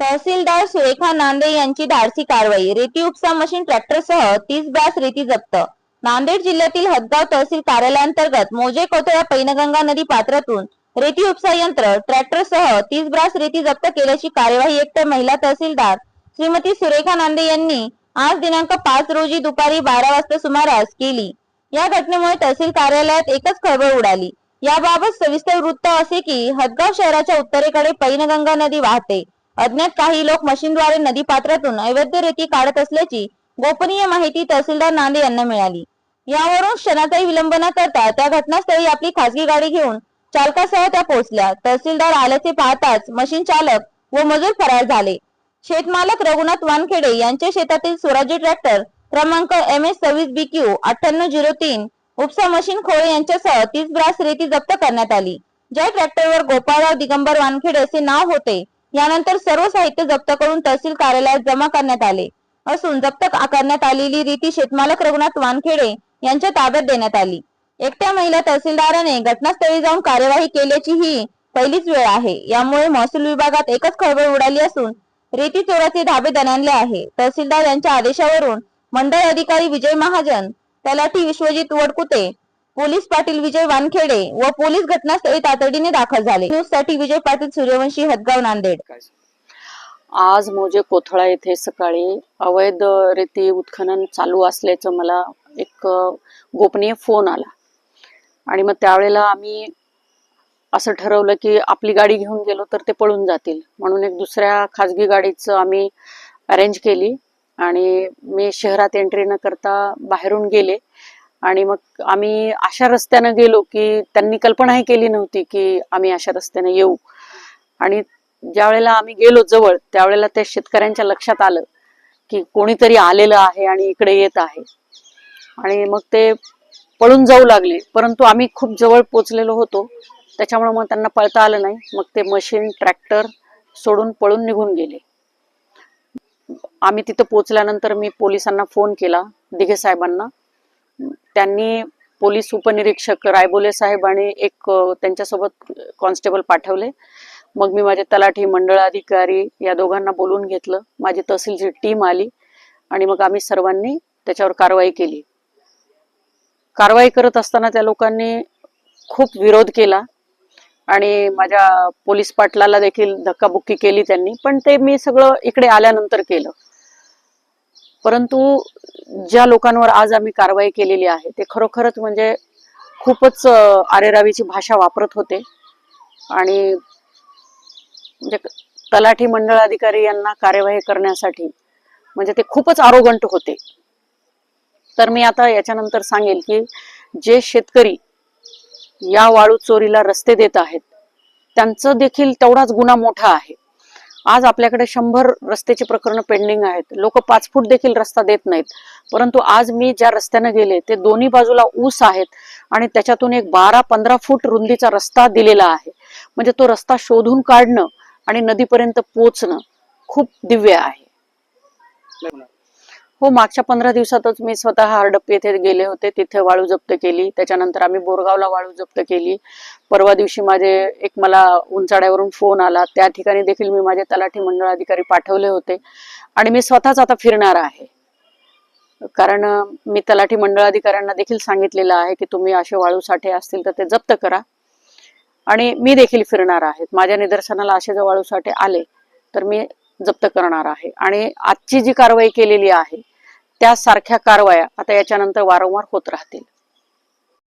तहसीलदार सुरेखा नांदे यांची धाडसी कारवाई. रेती उपसा मशीन ट्रॅक्टरसह तीस ब्यास रेती जप्त. नांदेड जिल्ह्यातील हदगाव तहसील कार्यालयांतर्गत मोजे कोथळा पैनगंगा नदी पात्रातून रेती उपसा यंत्र ट्रॅक्टरसह तीस ब्रास रेती जप्त केल्याची कार्यवाही एकतर महिला तहसीलदार श्रीमती सुरेखा नांदे यांनी आज दिनांक पाच रोजी दुपारी बारा वाजता सुमारास केली. या घटनेमुळे तहसील कार्यालयात एकच खळबळ उडाली. याबाबत सविस्तर वृत्त असे की हदगाव शहराच्या उत्तरेकडे पैनगंगा नदी वाहते. अज्ञात काही लोक मशीनद्वारे नदी पात्रातून अवैध रेती काढत असल्याची गोपनीय माहिती तहसीलदार नांदे यांना मिळाली. यावरून क्षणाचाही विलंब न करता त्या घटनास्थळी आपली खासगी गाडी घेऊन चालकासह त्या पोहोचल्या. तहसीलदार आल्याचे पाहताच मशीन चालक व मजूर फरार झाले. शेतमालक रघुनाथ वानखेडे यांच्या शेतातील स्वराज्य ट्रॅक्टर क्रमांक एम एस सव्वीस बी क्यू अठ्ठ्याण्णव झिरो तीन उपसा मशीन खोळे यांच्यासह तीस ब्रास रेती जप्त करण्यात आली. ज्या ट्रॅक्टरवर गोपाळराव दिगंबर वानखेडे असे नाव होते यानंतर सर्व साहित्य जप्त करून तहसील कार्यालयात जमा करण्यात आले. असून जप्त करण्यात आलेली रीती शेतमालक रघुनाथ वानखेडे यांच्या ताब्यात देण्यात आली. एकट्या महिला तहसीलदाराने घटनास्थळी जाऊन कार्यवाही केल्याची ही पहिलीच वेळ आहे. यामुळे महसूल विभागात एकच खळबळ उडाली असून रेती चोराचे धाबे दणाणले आहे. तहसीलदार यांच्या आदेशावरून मंडळ अधिकारी विजय महाजन तलाठी विश्वजित वडकुते पोलीस पाटील विजय वानखेडे व पोलीस घटनास्थळी तातडीने दाखल झाले. न्यूजसाठी विजय पाटील सूर्यवंशी हदगाव नांदेड. आज मोजे कोथळा येथे सकाळी अवैध रीती उत्खनन चालू असल्याचं मला एक गोपनीय फोन आला. आणि मग त्यावेळेला आम्ही असं ठरवलं की आपली गाडी घेऊन गेलो तर ते पळून जातील. म्हणून एक दुसऱ्या खाजगी गाडीचं आम्ही अरेंज केली. आणि मी शहरात एंट्री न करता बाहेरून गेले. आणि मग आम्ही अशा रस्त्यानं गेलो की त्यांनी कल्पनाही केली नव्हती की आम्ही अशा रस्त्याने येऊ. आणि ज्या वेळेला आम्ही गेलो जवळ त्यावेळेला त्या शेतकऱ्यांच्या लक्षात आलं की कोणीतरी आलेलं आहे आणि इकडे येत आहे. आणि मग ते पळून जाऊ लागले. परंतु आम्ही खूप जवळ पोचलेलो होतो. त्याच्यामुळे मग त्यांना पळता आलं नाही. मग ते मशीन ट्रॅक्टर सोडून पळून निघून गेले. आम्ही तिथं पोचल्यानंतर मी पोलिसांना फोन केला दिघे साहेबांना. त्यांनी पोलीस उपनिरीक्षक रायबोले साहेब आणि एक त्यांच्यासोबत कॉन्स्टेबल पाठवले. मग मी माझे तलाठी मंडळ अधिकारी या दोघांना बोलून घेतलं. माझी तहसीलची टीम आली आणि मग आम्ही सर्वांनी त्याच्यावर कारवाई केली. कारवाई करत असताना त्या लोकांनी खूप विरोध केला आणि माझ्या पोलीस पाटलाला देखील धक्काबुक्की केली त्यांनी. पण ते मी सगळं इकडे आल्यानंतर केलं. परंतु ज्या लोकांवर आज आम्ही कारवाई केलेली आहे ते खरोखरच म्हणजे खूपच आरेरावीची भाषा वापरत होते. आणि म्हणजे तलाठी मंडळ अधिकारी यांना कार्यवाही करण्यासाठी म्हणजे ते खूपच आरोगंट होते. तर मी आता याच्यानंतर सांगेल की जे शेतकरी या वाळू चोरीला रस्ते देत आहेत त्यांचं देखील तेवढाच गुन्हा मोठा आहे. आज आपल्याकडे शंभर रस्त्याची प्रकरणं पेंडिंग आहेत. लोक पाच फूट देखील रस्ता देत नाहीत. परंतु आज मी ज्या रस्त्याने गेले ते दोन्ही बाजूला ऊस आहेत आणि त्याच्यातून एक बारा पंधरा फूट रुंदीचा रस्ता दिलेला आहे. म्हणजे तो रस्ता शोधून काढणं आणि नदीपर्यंत पोचणं खूप दिव्य आहे. हो मागच्या पंधरा दिवसातच मी स्वतः हार्डप येथे गेले होते तिथे वाळू जप्त केली. त्याच्यानंतर आम्ही बोरगावला वाळू जप्त केली. परवा दिवशी माझे एक मला उंचाड्यावरून फोन आला. त्या ठिकाणी देखील मी माझे तलाठी मंडळ अधिकारी पाठवले होते. आणि मी स्वतःच आता फिरणार आहे. कारण मी तलाठी मंडळ अधिकाऱ्यांना देखील सांगितलेलं आहे की तुम्ही असे वाळू साठे असतील तर ते जप्त करा. आणि मी देखील फिरणार आहे. माझ्या निदर्शनाला असे जर वाळू साठे आले तर मी जप्त करणार आहे. आणि आजची जी कारवाई केलेली आहे त्या सारख्या कारवाया आता याच्यानंतर वारंवार होत राहतील.